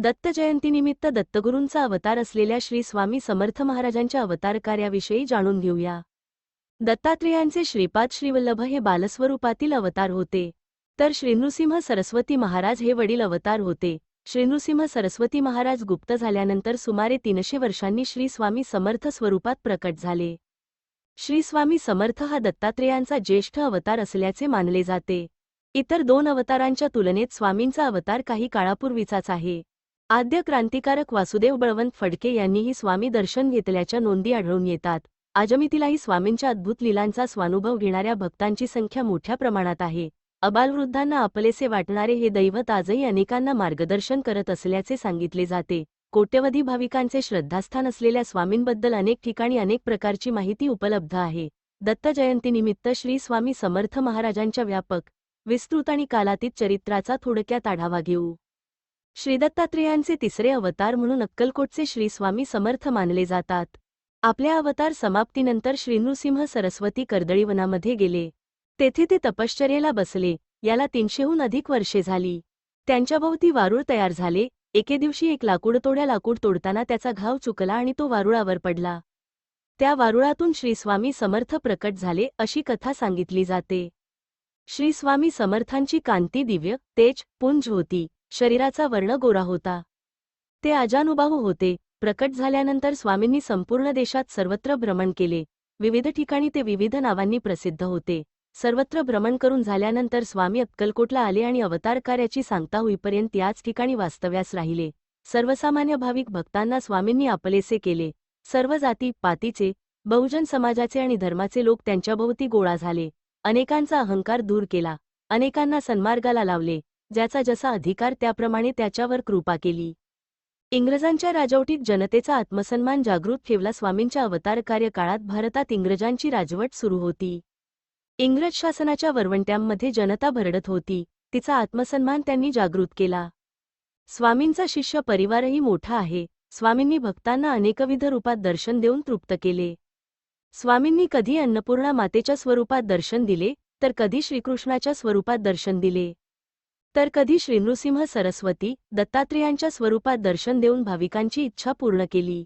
दत्त जयंतीनिमित्त दत्तगुरूंचा अवतार असलेल्या श्री स्वामी समर्थ महाराजांच्या अवतार कार्याविषयी जाणून घेऊया. दत्तात्रेयांचे श्रीपाद श्रीवल्लभ हे बालस्वरूपातील अवतार होते. तर श्रीनृसिंह सरस्वती महाराज हे वडील अवतार होते. श्रीनृसिंह सरस्वती महाराज गुप्त झाल्यानंतर सुमारे तीनशे वर्षांनी श्री स्वामी समर्थ स्वरूपात प्रकट झाले. श्री स्वामी समर्थ हा दत्तात्रेयांचा ज्येष्ठ अवतार असल्याचे मानले जाते. इतर दोन अवतारांच्या तुलनेत स्वामींचा अवतार काही काळापूर्वीचाच आहे. आद्य क्रांतिकारक वासुदेव बळवंत फडके यांनीही स्वामी दर्शन घेतल्याच्या नोंदी आढळून येतात. आजमितीलाही स्वामींच्या अद्भुत लिलांचा स्वानुभव घेणाऱ्या भक्तांची संख्या मोठ्या प्रमाणात आहे. अबालवृद्धांना आपलेसे वाटणारे हे दैवत आजही अनेकांना मार्गदर्शन करत असल्याचे सांगितले जाते. कोट्यवधी भाविकांचे श्रद्धास्थान असलेल्या स्वामींबद्दल अनेक ठिकाणी अनेक प्रकारची माहिती उपलब्ध आहे. दत्त जयंतीनिमित्त श्री स्वामी समर्थ महाराजांच्या व्यापक विस्तृत आणि कालातीत चरित्राचा थोडक्यात आढावा घेऊ. श्रीदत्तात्रेयांचे तिसरे अवतार म्हणून अक्कलकोटचे श्री स्वामी समर्थ मानले जातात. आपल्या अवतार समाप्तीनंतर श्रीनृसिंह सरस्वती कर्दळीवनामध्ये गेले. तेथे ते तपश्चर्येला बसले याला तीनशेहून अधिक वर्षे झाली. त्यांच्याभोवती वारूळ तयार झाले एके दिवशी एक लाकूडतोड्या लाकूड तोडताना त्याचा घाव चुकला आणि तो वारुळावर पडला. त्या वारुळातून श्री स्वामी समर्थ प्रकट झाले अशी कथा सांगितली जाते. श्री स्वामी समर्थांची कांती दिव्य तेज पुंज होती. शरीराचा वर्ण गोरा होता. ते आजानुबाहू होते. प्रकट झाल्यानंतर स्वामींनी संपूर्ण देशात सर्वत्र भ्रमण केले. विविध ठिकाणी ते विविध नावांनी प्रसिद्ध होते. सर्वत्र भ्रमण करून झाल्यानंतर स्वामी अक्कलकोटला आले आणि अवतार कार्याची सांगता होईपर्यंत याच ठिकाणी वास्तव्यास राहिले. सर्वसामान्य भाविक भक्तांना स्वामींनी आपलेसे केले. सर्व जाती पातीचे बहुजन समाजाचे आणि धर्माचे लोक त्यांच्याभोवती गोळा झाले. अनेकांचा अहंकार दूर केला. अनेकांना सन्मार्गाला लावले. ज्याचा जसा अधिकार त्याप्रमाणे त्याच्यावर कृपा केली. इंग्रजांच्या राजवटीत जनतेचा आत्मसन्मान जागृत ठेवला स्वामींच्या अवतार कार्यकाळात भारतात इंग्रजांची राजवट सुरू होती. इंग्रज शासनाच्या वरवंट्यांमध्ये जनता भरडत होती तिचा आत्मसन्मान त्यांनी जागृत केला. स्वामींचा शिष्य परिवारही मोठा आहे स्वामींनी भक्तांना अनेकविध रूपात दर्शन देऊन तृप्त केले. स्वामींनी कधी अन्नपूर्णा मातेच्या स्वरूपात दर्शन दिले तर कधी श्रीकृष्णाच्या स्वरूपात दर्शन दिले. तर कधी श्री नृसिंह सरस्वती दत्तात्रेयांच्या स्वरूपात दर्शन देऊन भाविकांची इच्छा पूर्ण केली.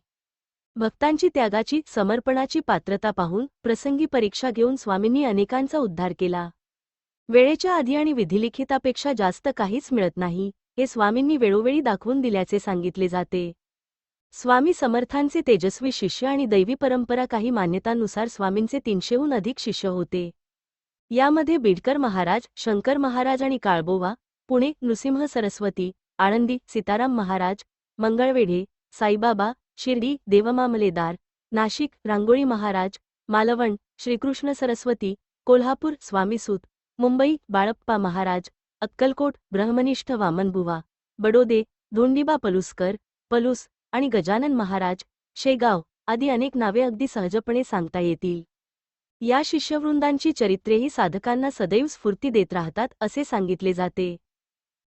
भक्तांची त्यागाची समर्पणाची पात्रता पाहून प्रसंगी परीक्षा घेऊन स्वामींनी अनेकांचा उद्धार केला. वेळेच्या आधी आणि विधिलिखितापेक्षा जास्त काहीच मिळत नाही हे स्वामींनी वेळोवेळी दाखवून दिल्याचे सांगितले जाते. स्वामी समर्थांचे तेजस्वी शिष्य आणि दैवी परंपरा काही मान्यतांनुसार स्वामींचे तीनशेहून अधिक शिष्य होते. यामध्ये बिडकर महाराज शंकर महाराज आणि काळबोवा पुणे नृसिंह सरस्वती आळंदी सीताराम महाराज मंगळवेढे साईबाबा शिर्डी देवमामलेदार नाशिक रांगोळी महाराज मालवण श्रीकृष्ण सरस्वती कोल्हापूर स्वामीसूत मुंबई बाळप्पा महाराज अक्कलकोट ब्रह्मनिष्ठ वामनबुवा बडोदे धोंडीबा पलुसकर पलूस आणि गजानन महाराज शेगाव आदी अनेक नावे अगदी सहजपणे सांगता येतील. या शिष्यवृंदांची चरित्रेही साधकांना सदैव स्फूर्ती देत राहतात असे सांगितले जाते.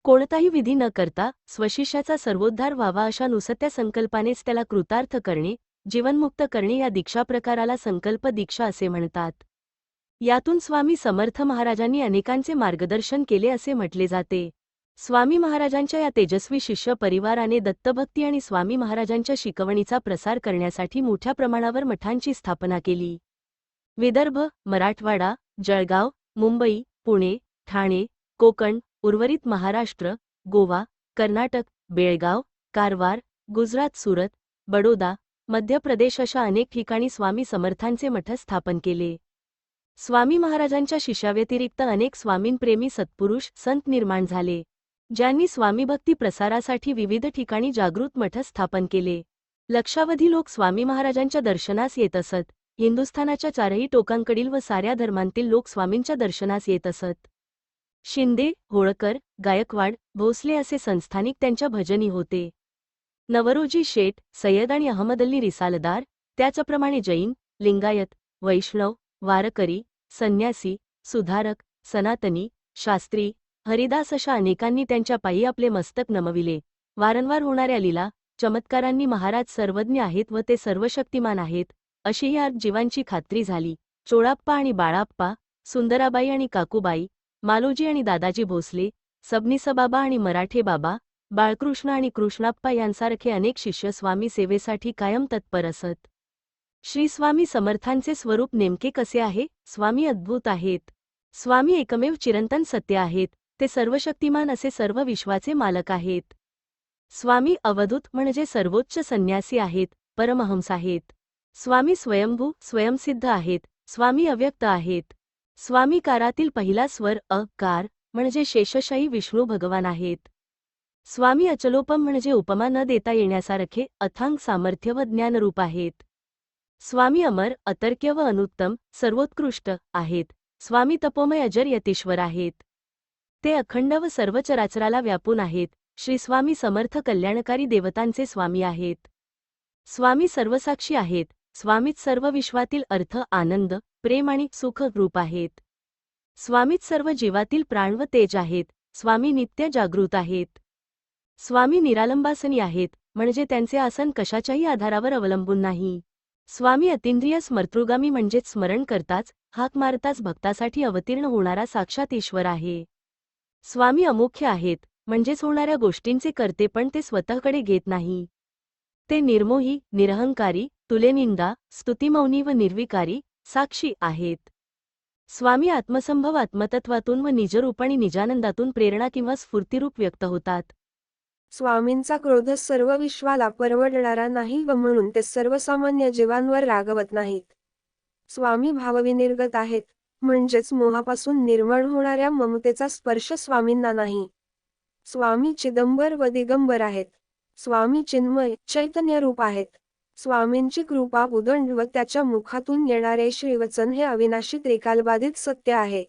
कोणताही विधी न करता स्वशिष्याचा सर्वोद्धार व्हावा अशा नुसत्या संकल्पानेच त्याला कृतार्थ करणे जीवनमुक्त करणे या दीक्षा प्रकाराला संकल्प दीक्षा असे म्हणतात. यातून स्वामी समर्थ महाराजांनी अनेकांचे मार्गदर्शन केले असे म्हटले जाते. स्वामी महाराजांच्या या तेजस्वी शिष्य परिवाराने दत्तभक्ती आणि स्वामी महाराजांच्या शिकवणीचा प्रसार करण्यासाठी मोठ्या प्रमाणावर मठांची स्थापना केली. विदर्भ मराठवाडा जळगाव मुंबई पुणे ठाणे कोकण उर्वरित महाराष्ट्र गोवा कर्नाटक बेळगाव कारवार गुजरात सुरत बडोदा मध्य प्रदेश अशा अनेक ठिकाणी स्वामी समर्थांचे मठ स्थापन केले. स्वामी महाराजांच्या शिष्याव्यतिरिक्त अनेक स्वामींप्रेमी सत्पुरुष संत निर्माण झाले ज्यांनी स्वामीभक्ती प्रसारासाठी विविध ठिकाणी जागृत मठ स्थापन केले. लक्षावधी लोक स्वामी महाराजांच्या दर्शनास येत असत हिंदुस्थानाच्या चारही टोकांकडील व साऱ्या धर्मांतील लोक स्वामींच्या दर्शनास येत असत. शिंदे होळकर गायकवाड भोसले असे संस्थानिक त्यांच्या भजनी होते. नवरोजी शेठ सय्यद आणि अहमद अल्ली रिसालदार त्याचप्रमाणे जैन लिंगायत वैष्णव वारकरी संन्यासी सुधारक सनातनी शास्त्री हरिदास अशा अनेकांनी त्यांच्या पायी आपले मस्तक नमविले. वारंवार होणाऱ्या लीला चमत्कारांनी महाराज सर्वज्ञ आहेत व ते सर्वशक्तिमान आहेत अशी या जीवांची खात्री झाली. चोळाप्पा आणि बाळाप्पा सुंदराबाई आणि काकूबाई मालोजी आणि दादाजी भोसले सबनीसबाबा आणि मराठे बाबा बाळकृष्ण आणि कृष्णाप्पा यांसारखे अनेक शिष्य स्वामी सेवेसाठी कायम तत्पर असत. श्री स्वामी समर्थांचे स्वरूप नेमके कसे आहे? स्वामी अद्भुत आहेत. स्वामी एकमेव चिरंतन सत्य आहेत. ते सर्वशक्तिमान असे सर्व विश्वाचे मालक आहेत. स्वामी अवधूत म्हणजे सर्वोच्च संन्यासी आहेत परमहंस आहेत. स्वामी स्वयंभू स्वयंसिद्ध आहेत. स्वामी अव्यक्त आहेत. स्वामी कारातील पहिला स्वर अ कार म्हणजे शेषशाही विष्णू भगवान आहेत. स्वामी अचलोपम म्हणजे उपमा न देता येण्यासारखे अथांग सामर्थ्य व ज्ञानरूप आहेत. स्वामी अमर अतर्क्य व अनुत्तम सर्वोत्कृष्ट आहेत. स्वामी तपोमय अजर यतीश्वर आहेत. ते अखंड व सर्व चराचराला व्यापून आहेत. श्री स्वामी समर्थ कल्याणकारी देवतांचे स्वामी आहेत. स्वामी सर्वसाक्षी आहेत. स्वामीच सर्व विश्वातील अर्थ आनंद प्रेम आणि सुख रूप आहेत. स्वामीच सर्व जीवातील प्राण व तेज आहेत. स्वामी नित्य जागृत आहेत. स्वामी निरालंबासनी आहेत म्हणजे त्यांचे आसन कशाच्याही आधारावर अवलंबून नाही. स्वामी अतिंद्रिय स्मर्तृगामी म्हणजेच स्मरण करताच हाक मारताच भक्तासाठी अवतीर्ण होणारा साक्षात ईश्वर आहे. स्वामी अमुख्य आहेत म्हणजेच होणाऱ्या गोष्टींचे करते पण ते स्वतःकडे घेत नाही. ते निर्मोही निरहंकारी तुलेनिंदा स्तुतिमौनी व निर्विकारी साक्षी आहेत. स्वामी आत्मसंभव आत्मतत्वातून व निजरूप आणि निजानंदातून प्रेरणा किंवा स्फूर्तिरूप व्यक्त होतात. स्वामींचा क्रोध सर्व विश्वाला परवडणारा नाही व म्हणून ते सर्वसामान्य जीवांवर रागवत नाहीत. स्वामी भावविनिर्गत आहेत म्हणजेच मोहापासून निर्माण होणाऱ्या ममतेचा स्पर्श स्वामींना नाही. स्वामी चिदंबर व दिगंबर आहेत. स्वामी चिन्मय चैतन्य रूप आहेत. स्वामींची कृपा उदंड व त्याच्या मुखातून येणारे श्रीवचन हे अविनाशी त्रिकालबाधित सत्य आहे.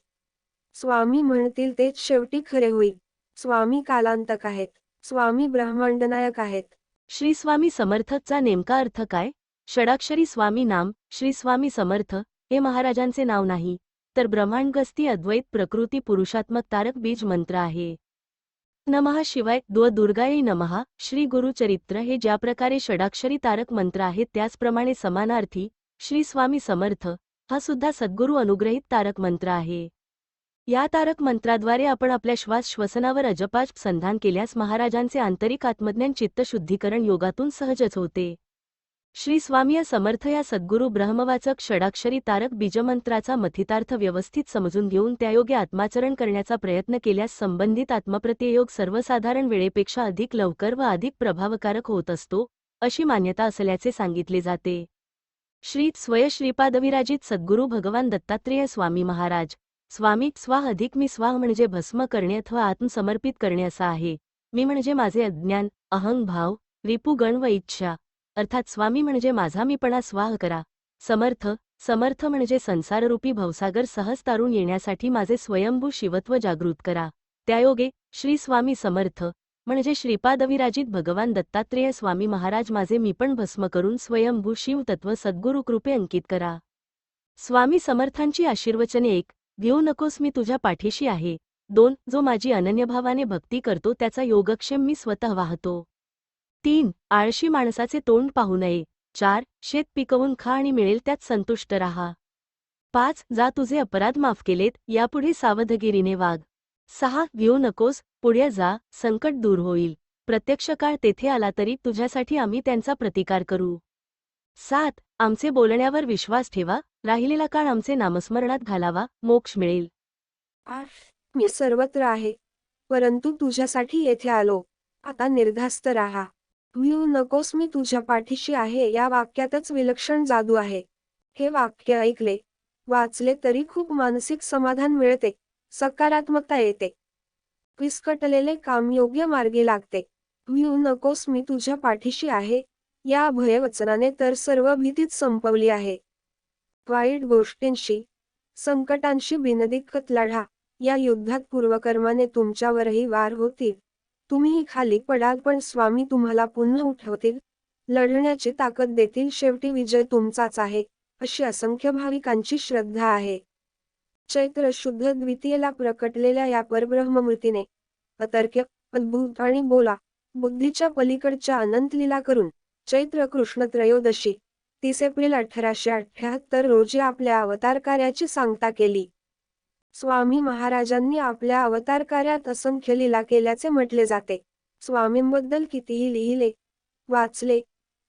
स्वामी म्हणतील तेच शेवटी खरे होईल. स्वामी कालांतक आहेत. स्वामी ब्रह्मांडनायक आहेत. श्री स्वामी समर्थचा नेमका अर्थ काय? षडाक्षरी स्वामी नाम श्री स्वामी समर्थ हे महाराजांचे नाव नाही. तर ब्रह्मांडगस्ती अद्वैत प्रकृती पुरुषात्मक तारक बीज मंत्र आहे. नमहा शिवाय द्व दुर्गायी नमः. श्री गुरुचरित्र हे ज्या प्रकारे षडाक्षरी तारक मंत्र आहेत त्याचप्रमाणे समानार्थी श्री स्वामी समर्थ हा सुद्धा सद्गुरू अनुग्रहित तारक मंत्र आहे. या तारक मंत्राद्वारे आपण आपल्या श्वास श्वसनावर अजपाच संधान केल्यास महाराजांचे आंतरिक आत्मज्ञान चित्तशुद्धीकरण योगातून सहजच होते. श्री स्वामी समर्थ या सद्गुरू ब्रह्मवाचक षडाक्षरी तारक बीजमंत्राचा मथितार्थ व्यवस्थित समजून घेऊन त्यायोगे आत्माचरण करण्याचा प्रयत्न केल्यास संबंधित आत्मप्रत्ययोग सर्वसाधारण वेळेपेक्षा अधिक लवकर व अधिक प्रभावकारक होत असतो अशी मान्यता असल्याचे सांगितले जाते. श्री स्वय श्रीपादविराजित सद्गुरू भगवान दत्तात्रेय स्वामी महाराज स्वामी स्वाह अधिक मी स्वाह म्हणजे भस्म करणे अथवा आत्मसमर्पित करणे असा आहे मी म्हणजे माझे अज्ञान अहंभाव रिपुगण व इच्छा. अर्थात स्वामी म्हणजे माझा मीपणा स्वाह करा. समर्थ समर्थ म्हणजे संसाररूपी भवसागर सहज तारून येण्यासाठी माझे स्वयंभू शिवत्व जागृत करा. त्यायोगे श्री स्वामी समर्थ म्हणजे श्रीपादविराजित भगवान दत्तात्रेय स्वामी महाराज माझे मीपण भस्म करून स्वयंभू शिवतत्व सद्गुरु कृपे अंकित करा. स्वामी समर्थांची आशीर्वचने एक घेऊ नकोस मी तुझ्या पाठीशी आहे. दोन जो माझी अनन्यभावाने भक्ती करतो त्याचा योगक्षेम मी स्वतः वाहतो. तीन आळशी माणसाचे तोंड पाहू नये. चार शेत पिकवून खा आणि मिळेल त्यात संतुष्ट राहा. पाच जा तुझे अपराध माफ केलेत यापुढे सावधगिरीने वाघ सहा घेऊ नकोस पुढे जा संकट दूर होईल. प्रत्यक्ष काळ तेथे आला तरी तुझ्यासाठी आम्ही त्यांचा प्रतिकार करू. सात आमचे बोलण्यावर विश्वास ठेवा राहिलेला काळ आमचे नामस्मरणात घालावा मोक्ष मिळेल. आठ मी सर्वत्र आहे परंतु तुझ्यासाठी येथे आलो. आता निर्धास्त राहा. भिऊ नकोस मी तुझ्या पाठीशी आहे. या वाक्यातच विलक्षण जादू आहे. हे वाक्य ऐकले वाचले तरी खूप मानसिक समाधान मिळते सकारात्मकता येते. विस्कटलेले काम योग्य मार्गी लागते. भिऊ नकोस मी तुझ्या पाठीशी आहे. या अभयवचनाने तर सर्व भीतीच संपवली आहे. वाईट गोष्टींशी संकटांशी बिनदिक्कत लढा. या युद्धात पूर्वकर्माने तुमच्यावरही वार होतील. तुम्हीही खाली पडाल पण स्वामी तुम्हाला पुन्हा उठवतील. लढण्याची ताकद देतील. शेवटी विजय तुमचाच आहे. अशी असंख्य भाविकांची श्रद्धा आहे. चैत्र शुद्ध द्वितीयेला प्रकटलेल्या या परब्रह्ममूर्तीने अतर्क्य अद्भुत आणि बोला बुद्धीच्या पलीकडच्या अनंत लीला करून चैत्र कृष्ण त्रयोदशी तीस एप्रिल अठराशे अठ्याहत्तर रोजी आपल्या अवतार कार्याची सांगता केली. स्वामी महाराजांनी आपल्या अवतार कार्यात असंख्य लीला केल्याचे म्हटले जाते. स्वामींबद्दल कितीही लिहिले वाचले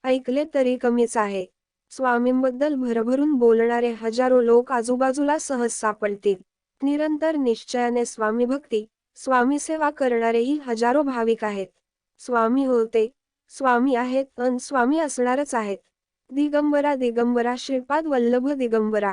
ऐकले तरी कमीच आहे. स्वामींबद्दल भरभरून बोलणारे हजारो लोक आजूबाजूला सहज सापडतील. निरंतर निश्चयाने स्वामी भक्ती स्वामी सेवा करणारेही हजारो भाविक आहेत. स्वामी होते स्वामी आहेत अन स्वामी असणारच आहेत. दिगंबरा दिगंबरा श्रीपाद वल्लभ दिगंबरा.